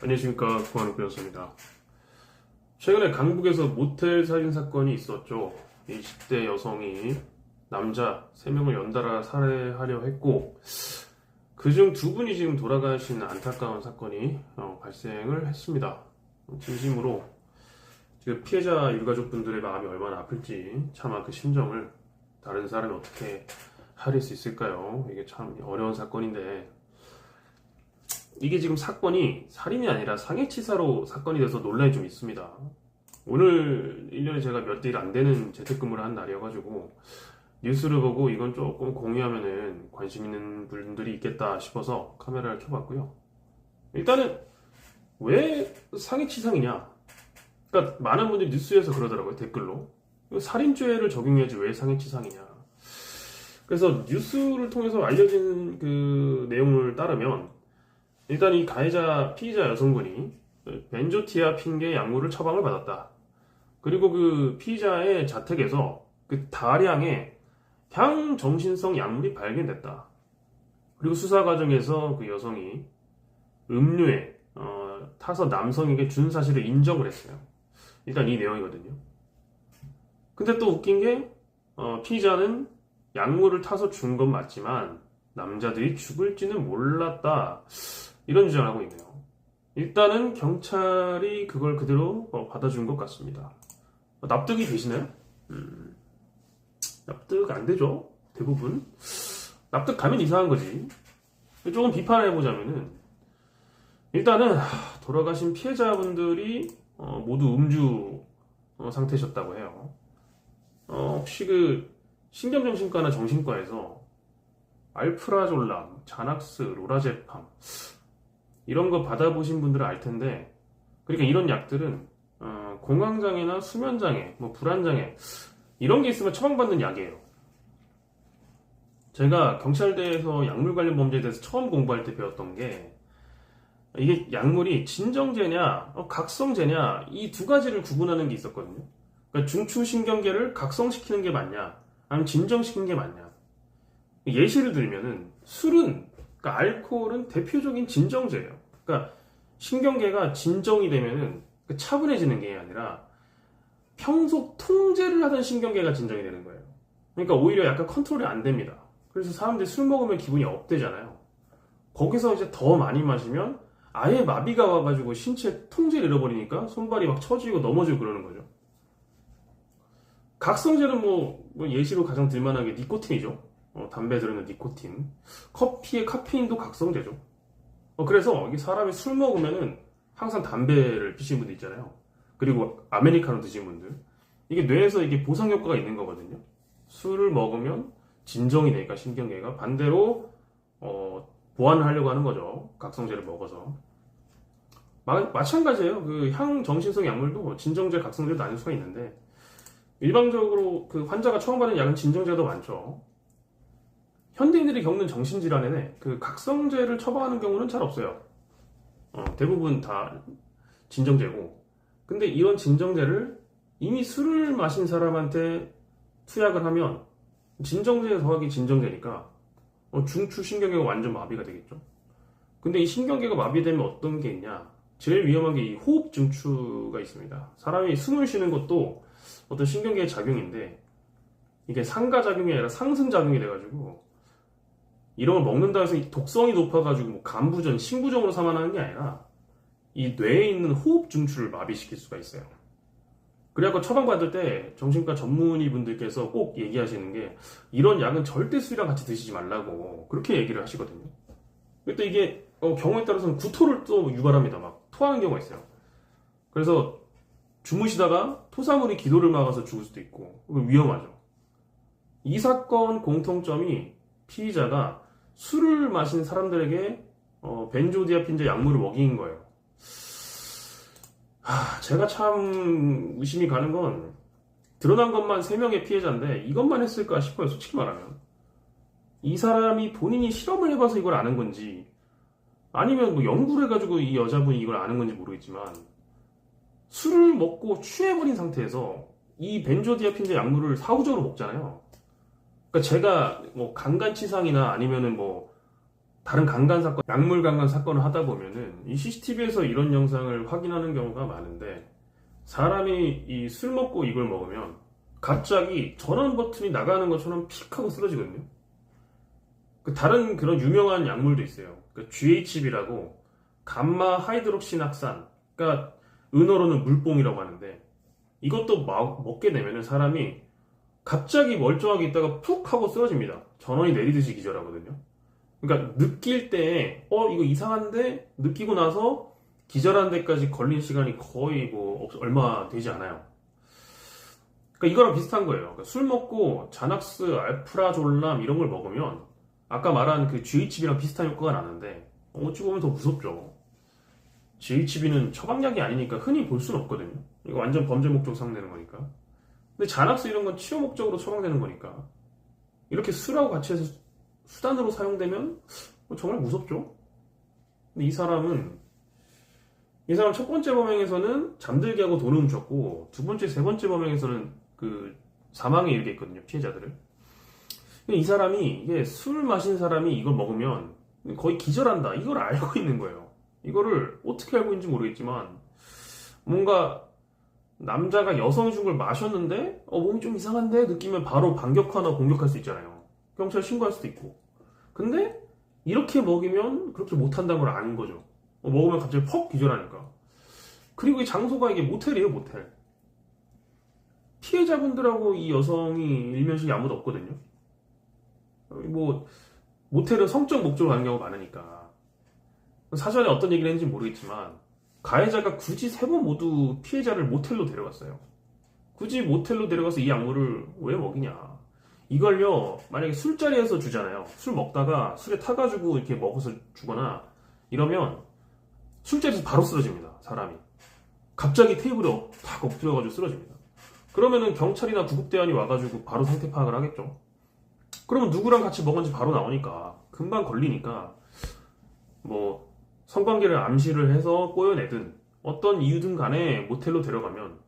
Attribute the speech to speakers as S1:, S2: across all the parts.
S1: 안녕하십니까 구한욱변호사입니다. 최근에 강북에서 모텔 살인 사건이 있었죠. 20대 여성이 남자 3명을 연달아 살해하려 했고 그중 두 분이 지금 돌아가신 안타까운 사건이 어, 발생을 했습니다. 진심으로 지금 피해자 유가족분들의 마음이 얼마나 아플지 차마 그 심정을 다른 사람이 어떻게 헤아릴 수 있을까요? 이게 참 어려운 사건인데 이게 지금 사건이 살인이 아니라 상해치사로 사건이 돼서 논란이 좀 있습니다. 오늘 1년에 제가 몇 일 안 되는 재택근무를 한 날이어가지고 뉴스를 보고 이건 조금 공유하면은 관심 있는 분들이 있겠다 싶어서 카메라를 켜봤고요. 일단은 왜 상해치상이냐? 그러니까 많은 분들이 뉴스에서 그러더라고요 댓글로 살인죄를 적용해야지 왜 상해치상이냐? 그래서 뉴스를 통해서 알려진 그 내용을 따르면 일단 이 가해자 피의자 여성분이 벤조티아 핑계 약물을 처방을 받았다. 그리고 그 피의자의 자택에서 그 다량의 향정신성 약물이 발견됐다. 그리고 수사 과정에서 그 여성이 음료에 어, 타서 남성에게 준 사실을 인정을 했어요. 일단 이 내용이거든요. 근데 또 웃긴 게 어, 피의자는 약물을 타서 준 건 맞지만 남자들이 죽을지는 몰랐다. 이런 주장을 하고 있네요. 일단은 경찰이 그걸 그대로 어, 받아준 것 같습니다. 어, 납득이 되시나요? 음, 납득 안 되죠? 대부분. 납득 가면 이상한 거지. 조금 비판해보자면은, 일단은, 하, 돌아가신 피해자분들이 어, 모두 음주 어, 상태셨다고 해요. 어, 혹시 그, 신경정신과나 정신과에서 알프라졸람, 자낙스, 로라제팜, 이런 거 받아보신 분들은 알 텐데, 그러니까 이런 약들은 어, 공황장애나 수면장애, 뭐 불안장애 이런 게 있으면 처방받는 약이에요. 제가 경찰대에서 약물 관련 범죄에 대해서 처음 공부할 때 배웠던 게 이게 약물이 진정제냐 어, 각성제냐 이 두 가지를 구분하는 게 있었거든요. 그러니까 중추신경계를 각성시키는 게 맞냐, 아니면 진정시키는 게 맞냐. 예시를 들면은 술은 그러니까 알코올은 대표적인 진정제예요. 그러니까 신경계가 진정이 되면은 그 차분해지는 게 아니라 평소 통제를 하던 신경계가 진정이 되는 거예요. 그러니까 오히려 약간 컨트롤이 안 됩니다. 그래서 사람들이 술 먹으면 기분이 업되잖아요. 거기서 이제 더 많이 마시면 아예 마비가 와가지고 신체 통제를 잃어버리니까 손발이 막 처지고 넘어지고 그러는 거죠. 각성제는 뭐, 뭐 예시로 가장 들만하게 니코틴이죠. 어, 담배에 들어있는 니코틴. 커피의 카페인도 각성제죠. 어, 그래서 사람이 술 먹으면은 항상 담배를 피시는 분들 있잖아요. 그리고 아메리카노 드시는 분들. 이게 뇌에서 이게 보상 효과가 있는 거거든요. 술을 먹으면 진정이 되니까 신경계가 반대로 어, 보완을 하려고 하는 거죠. 각성제를 먹어서. 마, 마찬가지예요. 그 향 정신성 약물도 진정제, 각성제로 나눌 수가 있는데 일반적으로 그 환자가 처음 받는 약은 진정제가 더 많죠. 현대인들이 겪는 정신질환에는 그 각성제를 처방하는 경우는 잘 없어요. 어, 대부분 다 진정제고. 근데 이런 진정제를 이미 술을 마신 사람한테 투약을 하면 진정제에 더하기 진정제니까 어, 중추 신경계가 완전 마비가 되겠죠. 근데 이 신경계가 마비되면 어떤 게 있냐? 제일 위험한 게 이 호흡 중추가 있습니다. 사람이 숨을 쉬는 것도 어떤 신경계의 작용인데 이게 상가작용이 아니라 상승작용이 돼가지고 이런 걸 먹는다 해서 독성이 높아가지고 뭐 간부전, 신부종으로 사망하는 게 아니라 이 뇌에 있는 호흡 중추를 마비시킬 수가 있어요. 그래갖고 처방받을 때 정신과 전문의 분들께서 꼭 얘기하시는 게 이런 약은 절대 술이랑 같이 드시지 말라고 그렇게 얘기를 하시거든요. 또 이게 어, 경우에 따라서는 구토를 또 유발합니다. 막 토하는 경우가 있어요. 그래서 주무시다가 토사물이 기도를 막아서 죽을 수도 있고 위험하죠. 이 사건 공통점이 피의자가 술을 마신 사람들에게 어, 벤조디아핀제 약물을 먹인 거예요. 하, 제가 참 의심이 가는 건 드러난 것만 3명의 피해자인데 이것만 했을까 싶어요. 솔직히 말하면. 이 사람이 본인이 실험을 해봐서 이걸 아는 건지 아니면 뭐 연구를 해가지고 이 여자분이 이걸 아는 건지 모르겠지만 술을 먹고 취해버린 상태에서 이 벤조디아핀제 약물을 사후적으로 먹잖아요. 그러니까 제가 뭐 강간치상이나 아니면은 뭐 다른 강간 사건, 약물 강간 사건을 하다 보면은 이 CCTV에서 이런 영상을 확인하는 경우가 많은데 사람이 이 술 먹고 이걸 먹으면 갑자기 전원 버튼이 나가는 것처럼 픽 하고 쓰러지거든요. 그 다른 그런 유명한 약물도 있어요. 그 GHB라고 감마 하이드록시낙산, 그러니까 은어로는 물뽕이라고 하는데 이것도 막 먹게 되면은 사람이 갑자기 멀쩡하게 있다가 푹 하고 쓰러집니다. 전원이 내리듯이 기절하거든요. 그러니까 느낄 때, 어, 이거 이상한데? 느끼고 나서 기절하는 데까지 걸린 시간이 거의 뭐, 없- 얼마 되지 않아요. 그러니까 이거랑 비슷한 거예요. 그러니까 술 먹고 자낙스, 알프라졸람 이런 걸 먹으면 아까 말한 그 GHB랑 비슷한 효과가 나는데 어찌 보면 더 무섭죠. GHB는 처방약이 아니니까 흔히 볼 수는 없거든요. 이거 완전 범죄 목적 사용되는 거니까. 근데 자낙스 이런 건 치료 목적으로 처방되는 거니까 이렇게 술하고 같이 해서 수단으로 사용되면 정말 무섭죠. 근데 이 사람은 이 사람 첫 번째 범행에서는 잠들게 하고 돈을 훔쳤고 두 번째, 세 번째 범행에서는 그 사망에 이르게 했거든요 피해자들을. 이 사람이 이게 술 마신 사람이 이걸 먹으면 거의 기절한다 이걸 알고 있는 거예요. 이거를 어떻게 알고 있는지 모르겠지만 뭔가 남자가 준걸 마셨는데 어 몸이 좀 이상한데 느끼면 바로 반격하나 공격할 수 있잖아요. 경찰 신고할 수도 있고. 근데 이렇게 먹이면 그렇게 못한다는 걸 아는 거죠. 어, 먹으면 갑자기 퍽 기절하니까. 그리고 이 장소가 이게 모텔이에요, 모텔. 피해자분들하고 이 여성이 일면식이 아무도 없거든요. 어, 뭐 모텔은 성적 목적으로 가는 경우가 많으니까. 사전에 어떤 얘기를 했는지 모르겠지만 가해자가 굳이 세 번 모두 피해자를 모텔로 데려갔어요. 굳이 모텔로 데려가서 이 약물을 왜 먹이냐. 이걸요, 만약에 술자리에서 주잖아요. 술 먹다가 술에 타가지고 이렇게 먹어서 주거나 이러면 술자리에서 바로 쓰러집니다, 사람이. 갑자기 테이블에 엎- 탁 엎드려가지고 쓰러집니다. 그러면은 경찰이나 구급대원이 와가지고 바로 상태 파악을 하겠죠. 그러면 누구랑 같이 먹은지 바로 나오니까 금방 걸리니까 뭐 성관계를 암시를 해서 꼬여내든 어떤 이유든 간에 모텔로 데려가면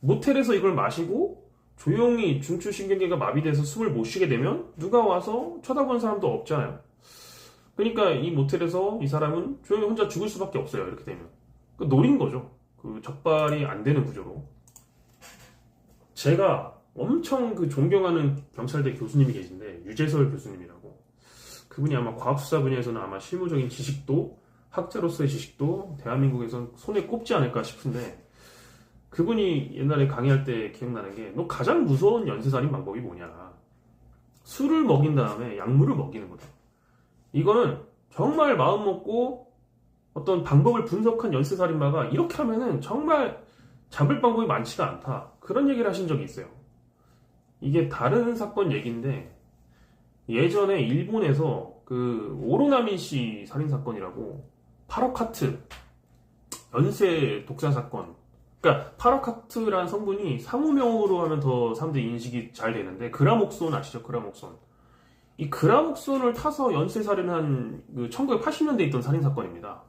S1: 모텔에서 이걸 마시고 조용히 중추신경계가 마비돼서 숨을 못 쉬게 되면 누가 와서 쳐다보는 사람도 없잖아요. 그러니까 이 모텔에서 이 사람은 조용히 혼자 죽을 수밖에 없어요. 이렇게 되면 그 노린 거죠. 그 적발이 안 되는 구조로. 제가 엄청 그 존경하는 경찰대 교수님이 계신데 유재설 교수님이라고 그분이 아마 과학수사 분야에서는 아마 실무적인 지식도 학자로서의 지식도 대한민국에선 손에 꼽지 않을까 싶은데 그분이 옛날에 강의할 때 기억나는 게 너 가장 무서운 연쇄살인 방법이 뭐냐? 술을 먹인 다음에 약물을 먹이는 거다. 이거는 정말 마음 먹고 어떤 방법을 분석한 연쇄살인마가 이렇게 하면은 정말 잡을 방법이 많지가 않다. 그런 얘기를 하신 적이 있어요. 이게 다른 사건 얘기인데 예전에 일본에서 그 오로나미 씨 살인 사건이라고 파라카트 연쇄 독사 사건. 그러니까 파라카트라는 성분이 상호명으로 하면 더 사람들이 인식이 잘 되는데 그라목손 아시죠? 그라목손. 이 그라목손을 타서 연쇄 살인한 그 1980년대에 있던 살인 사건입니다.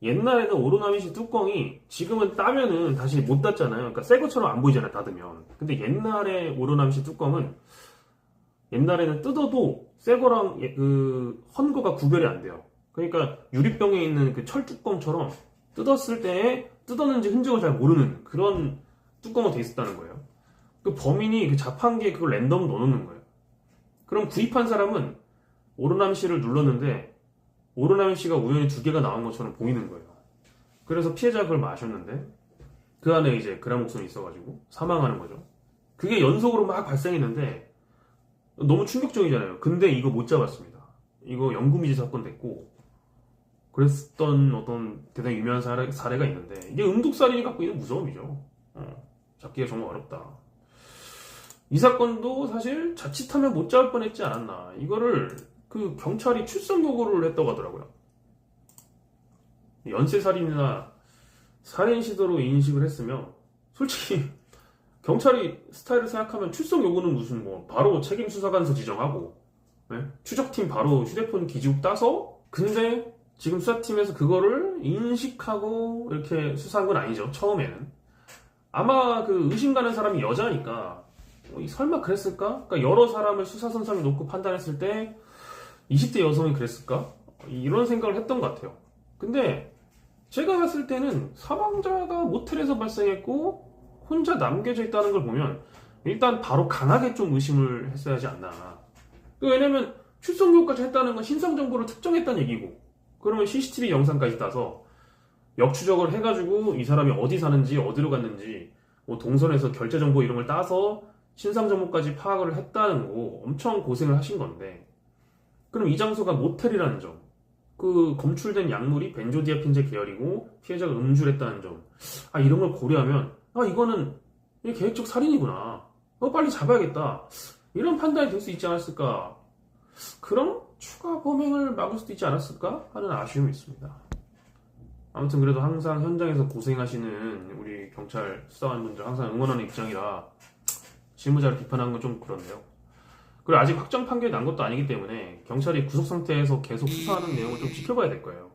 S1: 옛날에는 오로나미시 뚜껑이 지금은 따면은 다시 못 닫잖아요. 그러니까 새 것처럼 안 보이잖아요. 닫으면. 근데 옛날에 오로나미시 뚜껑은 옛날에는 뜯어도 새 거랑 예- 그 헌 거가 구별이 안 돼요. 그러니까 유리병에 있는 그 철 뚜껑처럼 뜯었을 때 뜯었는지 흔적을 잘 모르는 그런 뚜껑으로 돼 있었다는 거예요. 그 범인이 그 자판기에 그걸 랜덤 넣어놓는 거예요. 그럼 구입한 사람은 오로나미 씨를 눌렀는데 오로나미 씨가 우연히 두 개가 나온 것처럼 보이는 거예요. 그래서 피해자가 그걸 마셨는데 그 안에 이제 그라목손이 있어가지고 사망하는 거죠. 그게 연속으로 막 발생했는데 너무 충격적이잖아요. 근데 이거 못 잡았습니다. 이거 연구미제 사건 됐고 그랬던 어떤 대단히 유명한 사례, 사례가 있는데 이게 음독살인이 갖고 있는 무서움이죠. 어, 잡기가 정말 어렵다. 이 사건도 사실 자칫하면 못 잡을 뻔했지 않았나. 이거를 그 경찰이 출석 요구를 했다고 하더라고요. 연쇄살인이나 살인 시도로 인식을 했으면 솔직히 경찰이 스타일을 생각하면 출석 요구는 무슨 뭐 바로 책임 수사관서 지정하고 네? 추적팀 바로 휴대폰 기지국 따서 근데 지금 수사팀에서 그거를 인식하고 이렇게 수사한 건 아니죠 처음에는 아마 그 의심 가는 사람이 여자니까 어, 이 설마 그랬을까? 그러니까 여러 사람을 수사선상에 놓고 판단했을 때 20대 여성이 그랬을까? 이런 생각을 했던 것 같아요. 근데 제가 봤을 때는 사망자가 모텔에서 발생했고 혼자 남겨져 있다는 걸 보면 일단 바로 강하게 좀 의심을 했어야 하지 않나. 왜냐면 출석료까지 했다는 건 신상 정보를 특정했다는 얘기고 그러면 CCTV 영상까지 따서 역추적을 해가지고 이 사람이 어디 사는지 어디로 갔는지 뭐 동선에서 결제 정보 이런 걸 따서 신상 정보까지 파악을 했다는 거 엄청 고생을 하신 건데 그럼 이 장소가 모텔이라는 점, 그 검출된 약물이 벤조디아핀제 계열이고 피해자가 음주를 했다는 점, 아 이런 걸 고려하면 아 이거는 이 계획적 살인이구나, 어 빨리 잡아야겠다 이런 판단이 될 수 있지 않았을까? 그럼 추가 범행을 막을 수도 있지 않았을까 하는 아쉬움이 있습니다. 아무튼 그래도 항상 현장에서 고생하시는 우리 경찰 수사관분들 항상 응원하는 입장이라 실무자를 비판하는 건 좀 그렇네요. 그리고 아직 확정 판결이 난 것도 아니기 때문에 경찰이 구속 상태에서 계속 수사하는 내용을 좀 지켜봐야 될 거예요.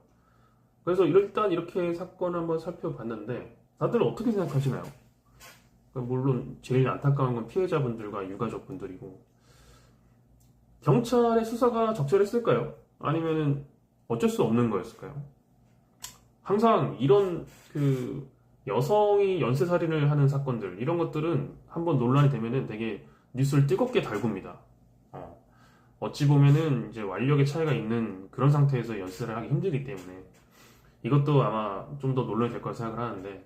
S1: 그래서 일단 이렇게 사건을 한번 살펴봤는데 다들 어떻게 생각하시나요? 물론 제일 안타까운 건 피해자분들과 유가족분들이고 경찰의 수사가 적절했을까요? 아니면 어쩔 수 없는 거였을까요? 항상 이런 그 여성이 연쇄살인을 하는 사건들 이런 것들은 한번 논란이 되면은 되게 뉴스를 뜨겁게 달굽니다. 어. 어찌 보면은 이제 완력의 차이가 있는 그런 상태에서 연쇄를 하기 힘들기 때문에 이것도 아마 좀 더 논란이 될 거라 생각을 하는데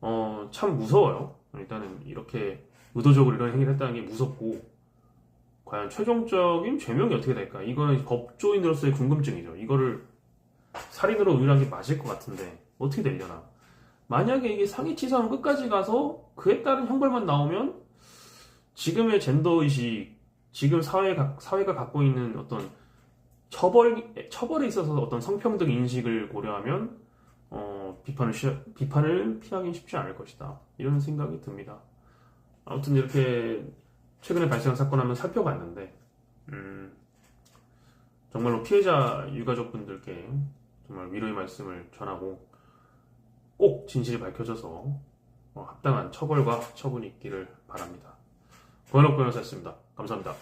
S1: 어, 참 무서워요. 일단은 이렇게 의도적으로 이런 행위를 했다는 게 무섭고 과연 최종적인 죄명이 어떻게 될까? 이거는 법조인으로서의 궁금증이죠. 이거를 살인으로 의율한 게 맞을 것 같은데 어떻게 되려나? 만약에 이게 상해치사는 끝까지 가서 그에 따른 형벌만 나오면 지금의 젠더 의식, 지금 사회가 사회가 갖고 있는 어떤 처벌 처벌에 있어서 어떤 성평등 인식을 고려하면 어, 비판을 쉬, 비판을 피하기 쉽지 않을 것이다 이런 생각이 듭니다. 아무튼 이렇게 최근에 발생한 사건 한번 살펴봤는데 음, 정말로 피해자 유가족분들께 정말 위로의 말씀을 전하고 꼭 진실이 밝혀져서 어, 합당한 처벌과 처분이 있기를 바랍니다. 고현옥 변호사였습니다. 감사합니다.